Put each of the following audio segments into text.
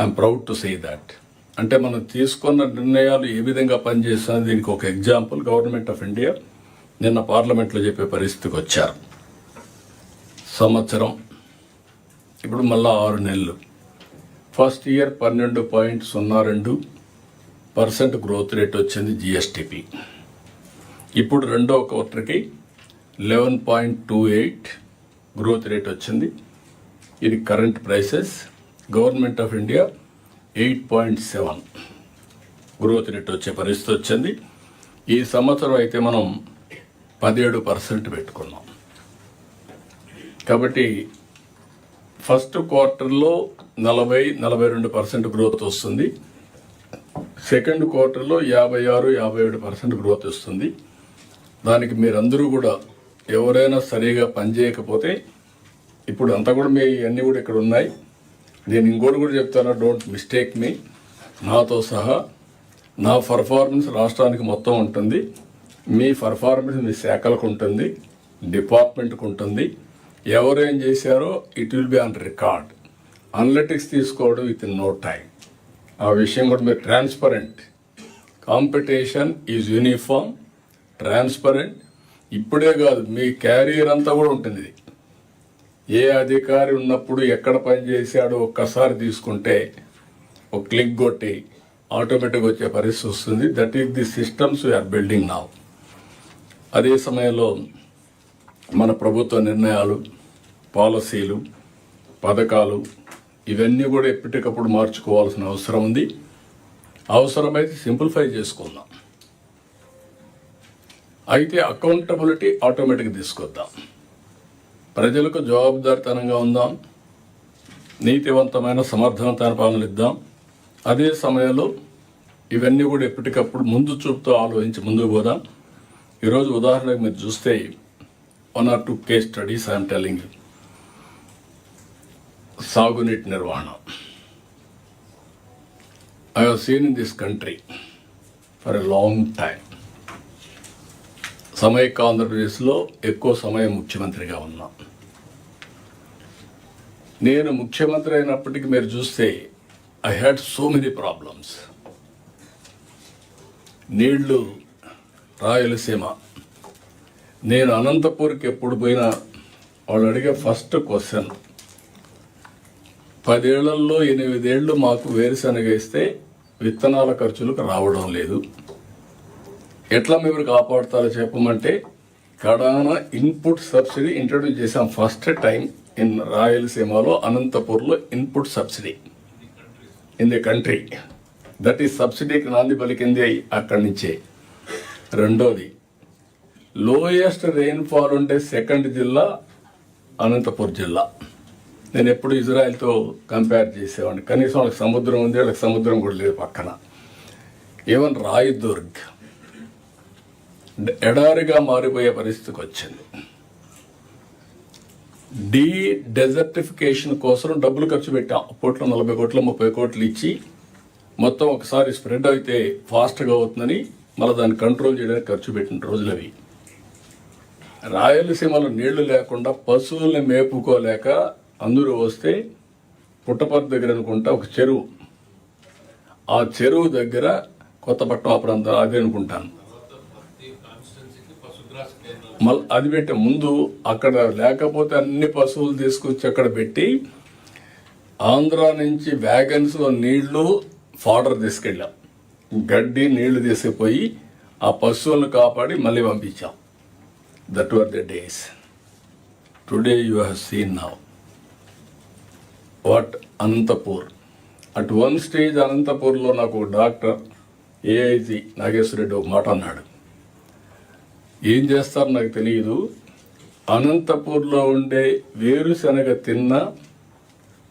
I'm proud to say that అంటే మనం తీసుకున్న నిర్ణయాలు ఏ విధంగా పనిచేస్తున్నా దీనికి ఒక ఎగ్జాంపుల్ గవర్నమెంట్ ఆఫ్ ఇండియా నిన్న పార్లమెంట్లో చెప్పే పరిస్థితికి వచ్చారు. సంవత్సరం ఇప్పుడు మళ్ళా ఆరు నెలలు. ఫస్ట్ ఇయర్ పన్నెండు పాయింట్ సున్నా రెండు పర్సెంట్ గ్రోత్ రేట్ వచ్చింది జిఎస్టిపి ఇప్పుడు రెండో క్వార్టర్కి eleven point two eight growth rate వచ్చింది. ఇది current prices government of India eight point seven growth rate వచ్చే పరిస్థితి వచ్చింది. ఈ సంవత్సరం అయితే మనం పదిహేడు పర్సెంట్ పెట్టుకున్నాం. కాబట్టి ఫస్ట్ క్వార్టర్లో నలభై నలభై రెండు పర్సెంట్ గ్రోత్ వస్తుంది. సెకండ్ క్వార్టర్లో యాభై ఆరు యాభై ఏడు పర్సెంట్ గ్రోత్ వస్తుంది. దానికి మీరందరూ కూడా ఎవరైనా సరిగా పనిచేయకపోతే ఇప్పుడు అంతా కూడా మీ అన్నీ కూడా ఇక్కడ ఉన్నాయి. నేను ఇంకోటి కూడా చెప్తాను డోంట్ మిస్టేక్ మీ నాతో సహా నా పర్ఫార్మెన్స్ రాష్ట్రానికి మొత్తం ఉంటుంది. మీ పర్ఫార్మెన్స్ మీ శాఖలకు ఉంటుంది. డిపార్ట్మెంట్కి ఉంటుంది. ఎవరేం చేశారో it will be on record analytics తీసుకోవడం విత్ ఇన్ నో టైం ఆ విషయం కూడా మీరు transparent competition is uniform transparent ఇప్పుడే కాదు మీ క్యారియర్ అంతా కూడా ఉంటుంది. ఇది ఏ అధికారి ఉన్నప్పుడు ఎక్కడ పని చేశాడో ఒక్కసారి తీసుకుంటే ఒక క్లిక్ కొట్టి ఆటోమేటిక్ వచ్చే పరిస్థితి వస్తుంది. That is the systems we're building now అదే సమయంలో మన ప్రభుత్వ నిర్ణయాలు పాలసీలు పథకాలు ఇవన్నీ కూడా ఎప్పటికప్పుడు మార్చుకోవాల్సిన అవసరం ఉంది. అవసరమైతే సింప్లిఫై చేసుకుందాం. అయితే అకౌంటబిలిటీ ఆటోమేటిక్ తీసుకొద్దాం. ప్రజలకు జవాబుదారితనంగా ఉందాం. నీతివంతమైన సమర్థవంతమైన పాలనలు ఇద్దాం. అదే సమయంలో ఇవన్నీ కూడా ఎప్పటికప్పుడు ముందు చూపుతో ఆలోచించి ముందుకు పోదాం. ఈరోజు ఉదాహరణకు మీరు చూస్తే one or two case studies I'm telling సాగునీటి నిర్వహణ. I have seen in this country for a long time సమైక్య ఆంధ్రప్రదేశ్లో ఎక్కువ సమయం ముఖ్యమంత్రిగా ఉన్నా. నేను ముఖ్యమంత్రి అయినప్పటికీ మీరు చూస్తే I had so many problems నీళ్ళు రాయలసీమ. నేను అనంతపూర్కి ఎప్పుడు పోయినా వాళ్ళు అడిగే ఫస్ట్ క్వశ్చన్ పదేళ్ళలో ఎనిమిదేళ్ళు మాకు వేరుశనగ ఇస్తే విత్తనాల ఖర్చులకు రావడం లేదు. ఎట్లా మీరు కాపాడుతారో చెప్పమంటే కడాన ఇన్పుట్ సబ్సిడీ ఇంట్రడ్యూస్ చేసాం ఫస్ట్ టైం ఇన్ రాయలసీమలో అనంతపూర్లో input subsidy. In the country. That ఈ సబ్సిడీకి నాంది పలికింది అక్కడి నుంచే. రెండోది లోయెస్ట్ రెయిన్ఫాల్ ఉండే సెకండ్ జిల్లా అనంతపూర్ జిల్లా. నేను ఎప్పుడు ఇజ్రాయెల్తో కంపేర్ చేసేవాడిని. కనీసం వాళ్ళకి సముద్రం ఉంది వాళ్ళకి సముద్రం కూడా లేదు పక్కన. ఈవెన్ రాయదుర్గ్ ఎడారిగా మారిపోయే పరిస్థితికి వచ్చింది. డీ డెజర్టిఫికేషన్ కోసం డబ్బులు ఖర్చు పెట్టాం. అప్పట్లో నలభై కోట్లు ముప్పై కోట్లు ఇచ్చి మొత్తం ఒకసారి స్ప్రెడ్ అయితే ఫాస్ట్గా అవుతుందని మళ్ళీ దాన్ని కంట్రోల్ చేయడానికి ఖర్చు పెట్టిన రోజులు అవి. రాయలసీమలో నీళ్ళు లేకుండా పశువుల్ని మేపుకోలేక అందరూ వస్తే పుట్టపర్తి దగ్గర అనుకుంటా ఒక చెరువు. ఆ చెరువు దగ్గర కొత్తపట్నం ఆ ప్రాంతం అదే అనుకుంటాను. మళ్ళీ అది పెట్టే ముందు అక్కడ లేకపోతే అన్ని పశువులు తీసుకొచ్చి అక్కడ పెట్టి ఆంధ్ర నుంచి వ్యాగన్స్లో నీళ్ళు ఫాడర్ తీసుకెళ్ళాం. గడ్డి నీళ్ళు తీసుకుపోయి ఆ పశువులను కాపాడి మళ్ళీ పంపించాం. That were the days today you have seen now what Anantapur at one stage అనంతపూర్లో నాకు డాక్టర్ ఏఐజీ నాగేశ్వర రెడ్డి ఒక మాట అన్నాడు. ఏం చేస్తారో నాకు తెలియదు అనంతపూర్లో ఉండే వేరుశనగ తిన్న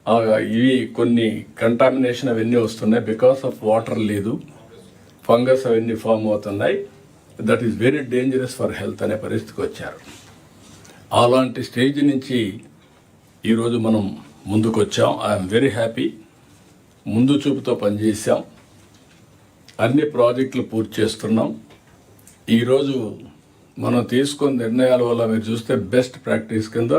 ఆ ఇవి కొన్ని కంటామినేషన్ అవన్నీ వస్తున్నాయి. బికాస్ ఆఫ్ వాటర్ లేదు. ఫంగస్ అవన్నీ ఫామ్ అవుతున్నాయి. That is very dangerous for health అనే పరిస్థితికి వచ్చారు. అలాంటి స్టేజ్ నుంచి ఈరోజు మనం ముందుకు వచ్చాం ఐఎమ్ వెరీ హ్యాపీ ముందు చూపుతో పనిచేసాం అన్ని ప్రాజెక్టులు పూర్తి చేస్తున్నాం. ఈరోజు మనం తీసుకున్న నిర్ణయాల వల్ల మీరు చూస్తే బెస్ట్ ప్రాక్టీస్ కింద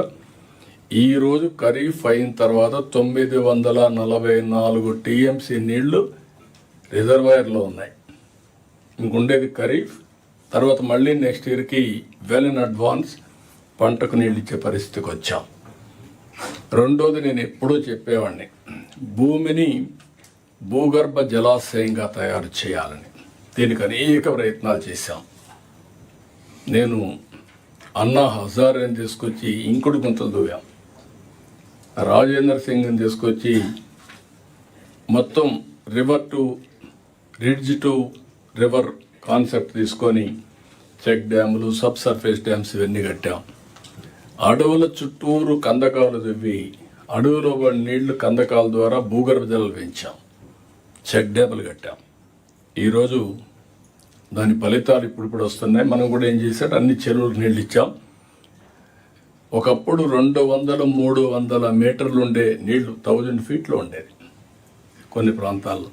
ఈరోజు ఖరీఫ్ అయిన తర్వాత తొమ్మిది వందల నలభై నాలుగు టీఎంసీ నీళ్ళు రిజర్వాయర్లో ఉన్నాయి. ఇంకుండేది ఖరీఫ్ తర్వాత మళ్ళీ నెక్స్ట్ ఇయర్కి వెల్ ఇన్ అడ్వాన్స్ పంటకు నీళ్ళు ఇచ్చే పరిస్థితికి వచ్చాం. రెండోది నేను ఎప్పుడూ చెప్పేవాడిని భూమిని భూగర్భ జలాశయంగా తయారు చేయాలని. దీనికి అనేక ప్రయత్నాలు చేశాం. నేను అన్నా హజారేని తీసుకొచ్చి ఇంకుడు గుంతలు దూవాం రాజేంద్ర సింగ్ని తీసుకొచ్చి మొత్తం river to ridge to river concept తీసుకొని చెక్ డ్యాములు సబ్ సర్ఫేస్ డ్యామ్స్ ఇవన్నీ కట్టాం. అడవుల చుట్టూరు కందకాలు దివ్వి అడవులో పడిన నీళ్ళు కందకాల ద్వారా భూగర్భ జలాలు పెంచాం. చెక్ డ్యాములు కట్టాం. ఈరోజు దాని ఫలితాలు ఇప్పుడు ఇప్పుడు వస్తున్నాయి. మనం కూడా ఏం చేశాడు అన్ని చెరువులకు నీళ్ళు ఇచ్చాం. ఒకప్పుడు రెండు వందల మూడు వందల మీటర్లు ఉండే నీళ్ళు థౌజండ్ ఫీట్లో ఉండేది కొన్ని ప్రాంతాల్లో.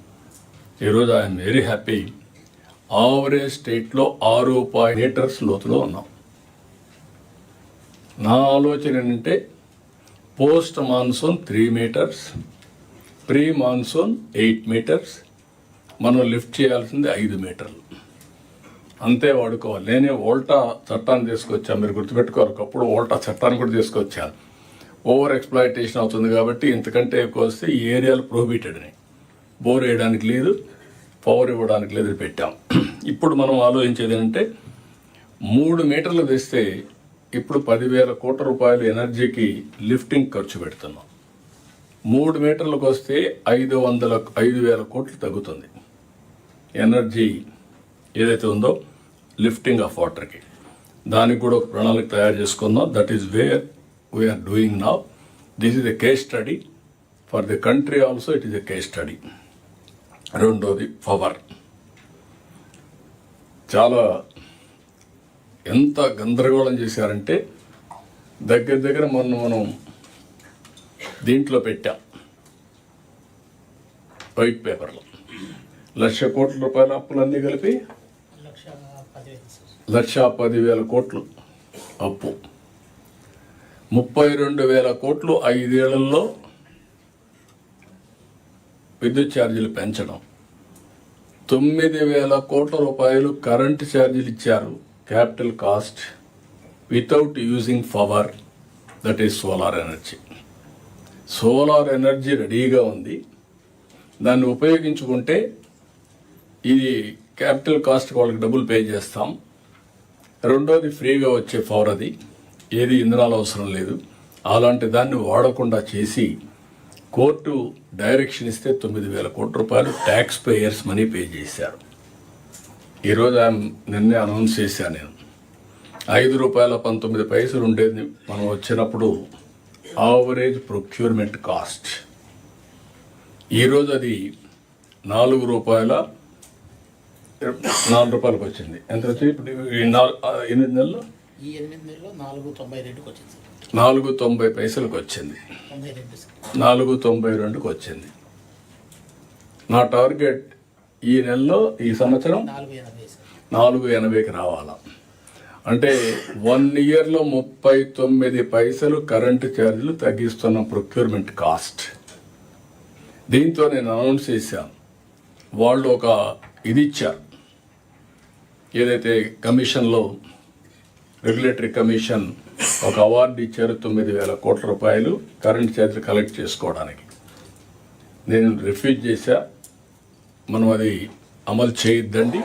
ఈరోజు ఐఎమ్ వెరీ హ్యాపీ. ఆవరేజ్ స్టేట్లో ఆరు పాయింట్ మీటర్స్ లోతులో ఉన్నాం. నా ఆలోచన ఏంటంటే post monsoon three metres pre monsoon eight metres మనం లిఫ్ట్ చేయాల్సింది ఐదు మీటర్లు. అంతే వాడుకోవాలి. నేనే ఓల్టా చట్టాన్ని తీసుకొచ్చాను. మీరు గుర్తుపెట్టుకోరు ఒకప్పుడు ఓల్టా చట్టాన్ని కూడా తీసుకొచ్చాను. ఓవర్ ఎక్స్ప్లాయిటేషన్ అవుతుంది కాబట్టి ఇంతకంటే ఎక్కువ వస్తే ఈ ఏరియాలు ప్రొహిబిటెడ్ అని బోర్ వేయడానికి లేదు పవర్ ఇవ్వడానికి లేదు పెట్టాం. ఇప్పుడు మనం ఆలోచించేది ఏంటంటే మూడు మీటర్లు తెస్తే ఇప్పుడు పదివేల కోట్ల రూపాయలు ఎనర్జీకి లిఫ్టింగ్ ఖర్చు పెడుతున్నాం. మూడు మీటర్లకు వస్తే ఐదు వందల ఐదు వేల కోట్లు తగ్గుతుంది. ఎనర్జీ ఏదైతే ఉందో లిఫ్టింగ్ ఆఫ్ వాటర్కి దానికి కూడా ఒక ప్రణాళిక తయారు చేసుకుందాం. That is where we're doing now this is a case study for the country also it is a case study రెండోది పవర్ చాలా ఎంత గందరగోళం చేశారంటే దగ్గర దగ్గర మొన్న మనం దీంట్లో పెట్టాం. వైట్ పేపర్లో లక్ష కోట్ల రూపాయల అప్పులన్నీ కలిపి లక్ష పదివేల కోట్లు అప్పు. ముప్పై రెండు వేల కోట్లు ఐదేళ్ళలో విద్యుత్ ఛార్జీలు పెంచడం. తొమ్మిది వేల కోట్ల రూపాయలు కరెంటు ఛార్జీలు ఇచ్చారు capital cost without using power that is solar energy. Solar energy రెడీగా ఉంది. దాన్ని ఉపయోగించుకుంటే ఇది క్యాపిటల్ కాస్ట్ వాళ్ళకి డబ్బులు పే చేస్తాం. రెండోది ఫ్రీగా వచ్చే పవర్ అది. ఏది ఇంధనాలు అవసరం లేదు. అలాంటి దాన్ని వాడకుండా చేసి కోర్టు డైరెక్షన్ ఇస్తే తొమ్మిది వేల కోట్ల రూపాయలు ట్యాక్స్ పేయర్స్ మనీ పే చేశారు. ఈరోజు ఆయన నిన్నే అనౌన్స్ చేశాను నేను. ఐదు రూపాయల పంతొమ్మిది పైసలు ఉండేది మనం వచ్చినప్పుడు ఆవరేజ్ ప్రొక్యూర్మెంట్ కాస్ట్. ఈరోజు అది నాలుగు రూపాయల నాలుగు రూపాయలకు వచ్చింది. ఎంత వచ్చింది? ఇప్పుడు ఈ నాలుగు ఆ, ఎనిమిది నెలలు? ఈ ఎనిమిది నెలల్లో నాలుగు తొంభై రెండుకి వచ్చింది నాలుగు తొంభై పైసలకు వచ్చింది. నాలుగు తొంభై రెండుకి వచ్చింది. నా టార్గెట్ ఈ నెలలో ఈ సంవత్సరం నాలుగు ఎనభైకి రావాలా. అంటే వన్ ఇయర్లో ముప్పై తొమ్మిది పైసలు కరెంటు ఛార్జీలు తగ్గిస్తున్న ప్రొక్యూర్మెంట్ కాస్ట్. దీంతో నేను అనౌన్స్ చేశాను. వాళ్ళు ఒక ఇది ఇచ్చారు. ఏదైతే కమిషన్లో రెగ్యులేటరీ కమిషన్ ఒక అవార్డు ఇచ్చారు తొమ్మిది వేల కోట్ల రూపాయలు కరెంట్ ఛార్జీలు కలెక్ట్ చేసుకోవడానికి. నేను రిఫ్యూజ్ చేశా. మనం అది అమలు చేయొద్దండి.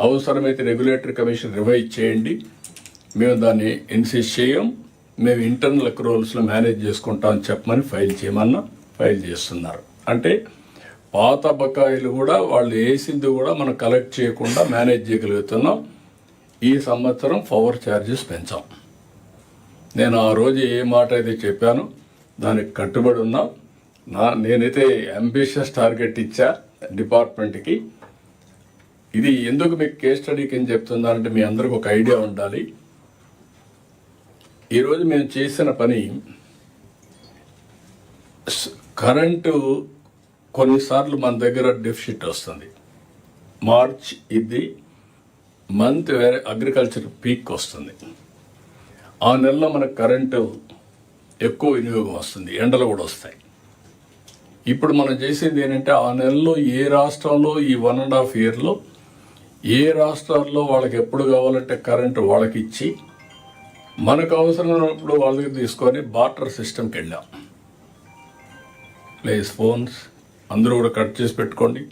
అవసరమైతే రెగ్యులేటరీ కమిషన్ రివైజ్ చేయండి. మేము దాన్ని ఇన్సిస్ట్ చేయం. మేము ఇంటర్నల్ అక్రోల్స్లో మేనేజ్ చేసుకుంటామని చెప్పమని ఫైల్ చేయమన్నా ఫైల్ చేస్తున్నారు. అంటే పాత బకాయిలు కూడా వాళ్ళు వేసింది కూడా మనం కలెక్ట్ చేయకుండా మేనేజ్ చేయగలుగుతున్నాం. ఈ సంవత్సరం పవర్ ఛార్జెస్ పెంచాం. నేను ఆ రోజు ఏ మాట అయితే చెప్పాను దానికి కట్టుబడి ఉన్నా. నా నేనైతే అంబిషియస్ టార్గెట్ ఇచ్చా డిపార్ట్మెంట్కి ఇది ఎందుకు మీకు కేస్ స్టడీకి ఏం చెప్తున్నానంటే మీ అందరికి ఒక ఐడియా ఉండాలి. ఈరోజు మేము చేసిన పని కరెంటు కొన్నిసార్లు మన దగ్గర డెఫిషిట్ వస్తుంది. మార్చ్ ఇది మంత్ వేరే అగ్రికల్చర్ పీక్ వస్తుంది. ఆ నెలలో మనకు కరెంటు ఎక్కువ వినియోగం వస్తుంది. ఎండలు కూడా వస్తాయి. ఇప్పుడు మనం చేసేది ఏంటంటే ఆ నెలలో ఏ రాష్ట్రంలో ఈ వన్ అండ్ హాఫ్ ఇయర్లో ఏ రాష్ట్రాల్లో వాళ్ళకి ఎప్పుడు కావాలంటే కరెంటు వాళ్ళకి ఇచ్చి మనకు అవసరమైనప్పుడు వాళ్ళ దగ్గర తీసుకొని బార్టర్ సిస్టమ్కి వెళ్ళాం. ప్లేస్ ఫోన్స్ అందరూ కూడా కట్ చేసి పెట్టుకోండి.